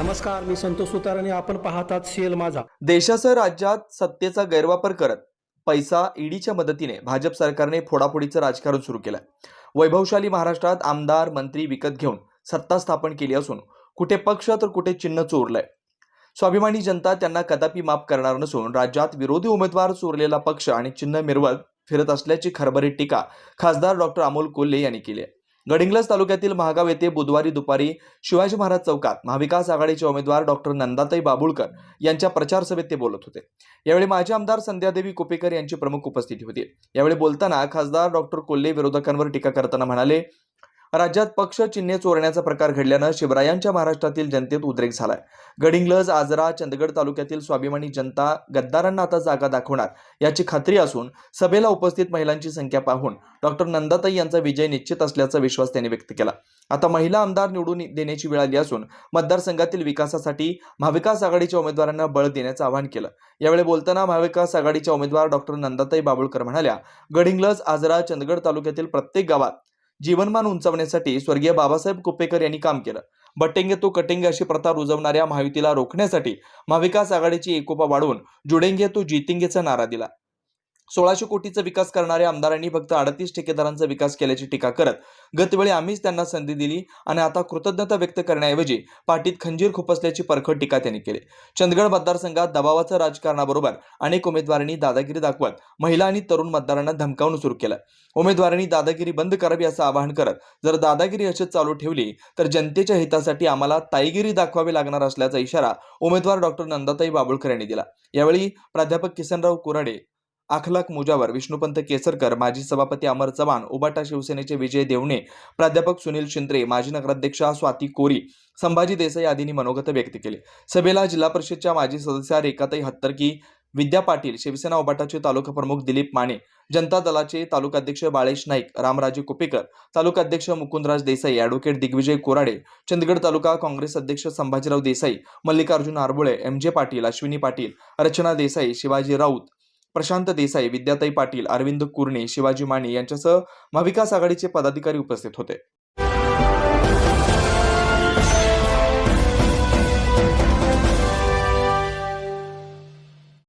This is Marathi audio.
नमस्कार मी संतोष सुतार आणि आपण पाहतात सीएल माझा. देशासह राज्यात सत्तेचा गैरवापर करत पैसा ईडीच्या मदतीने भाजप सरकारने फोडाफोडीचं राजकारण सुरू केलं वैभवशाली महाराष्ट्रात आमदार मंत्री विकत घेऊन सत्ता स्थापन केली असून कुठे पक्ष तर कुठे चिन्ह चोरलंय. स्वाभिमानी जनता त्यांना कदापि माफ करणार नसून राज्यात विरोधी उमेदवार चोरलेला पक्ष आणि चिन्ह मिरवत फिरत असल्याची खरबरीत टीका खासदार डॉक्टर अमोल कोल्हे यांनी केली आहे. गडिंग्लज तालुक्यातील महागाव येथे बुधवारी दुपारी शिवाजी महाराज चौकात महाविकास आघाडीचे उमेदवार डॉक्टर नंदाताई बाबुळकर यांच्या प्रचार सभेत ते बोलत होते. यावेळी माजी आमदार संध्यादेवी कुपेकर यांची प्रमुख उपस्थिती होती. यावेळी बोलताना खासदार डॉक्टर कोल्हे विरोधकांवर टीका करताना म्हणाले राज्यात पक्ष चिन्हे चोरण्याचा प्रकार घडल्यानं शिवरायांच्या महाराष्ट्रातील जनतेत उद्रेक झालाय. गडिंग्लज आजरा चंदगड तालुक्यातील स्वाभिमानी जनता गद्दारांना आता जागा दाखवणार याची खात्री असून सभेला उपस्थित महिलांची संख्या पाहून डॉक्टर नंदाताई यांचा विजय निश्चित असल्याचा विश्वास त्यांनी व्यक्त केला. आता महिला आमदार निवडून देण्याची वेळ आली असून मतदारसंघातील विकासासाठी महाविकास आघाडीच्या उमेदवारांना बळ देण्याचं आवाहन केलं. यावेळी बोलताना महाविकास आघाडीच्या उमेदवार डॉक्टर नंदाताई बाबुळकर म्हणाल्या गडिंग्लज आजरा चंदगड तालुक्यातील प्रत्येक गावात जीवनमान उंचावण्यासाठी स्वर्गीय बाबासाहेब कुपेकर यांनी काम केलं. बटेंगे तो कटेंगे अशी प्रथा रुजवणाऱ्या महायुतीला रोखण्यासाठी महाविकास आघाडीची एकोपा वाढवून जुडेंगे तो जितेंगेचा नारा दिला. सोळाशे कोटीचा विकास करणाऱ्या आमदारांनी फक्त अडतीस ठेकेदारांचा विकास केल्याची टीका करत गतवेळी आम्हीच त्यांना संधी दिली आणि आता कृतज्ञता व्यक्त करण्याऐवजी पाठीत खंजीर खुपसल्याची परखड टीका त्यांनी केली. चंदगड मतदारसंघात दबावाचं राजकारणाबरोबर अनेक उमेदवारांनी दादागिरी दाखवत महिला आणि तरुण मतदारांना धमकावणं सुरू केलं. उमेदवारांनी दादागिरी बंद करावी असं आवाहन करत जर दादागिरी अशीच चालू ठेवली तर जनतेच्या हितासाठी आम्हाला ताईगिरी दाखवावी लागणार असल्याचा इशारा उमेदवार डॉक्टर नंदाताई बाबुळकर यांनी दिला. यावेळी प्राध्यापक किसनराव कुराडे आखलाक मुजावर विष्णुपंत केसरकर माजी सभापती अमर चव्हाण उबाटा शिवसेनेचे विजय देवणे प्राध्यापक सुनील शिंत्रे माजी नगराध्यक्षा स्वाती कोरी संभाजी देसाई आदींनी मनोगत व्यक्त केले. सभेला जिल्हा परिषदच्या माजी सदस्या रेखाताई हत्तरकी विद्या पाटील शिवसेना उबाटाचे तालुका प्रमुख दिलीप माने जनता दलाचे तालुकाध्यक्ष बाळेश नाईक रामराजे कुपेकर तालुकाध्यक्ष मुकुंदराज देसाई ॲडव्होकेट दिग्विजय कोराडे चंदगड तालुका काँग्रेस अध्यक्ष संभाजीराव देसाई मल्लिकार्जुन आरबोळे एम जे पाटील अश्विनी पाटील रचना देसाई शिवाजी राऊत प्रशांत देसाई विद्याताई पाटील अरविंद कुर्णे शिवाजी माने यांच्यासह महाविकास आघाडीचे पदाधिकारी उपस्थित होते.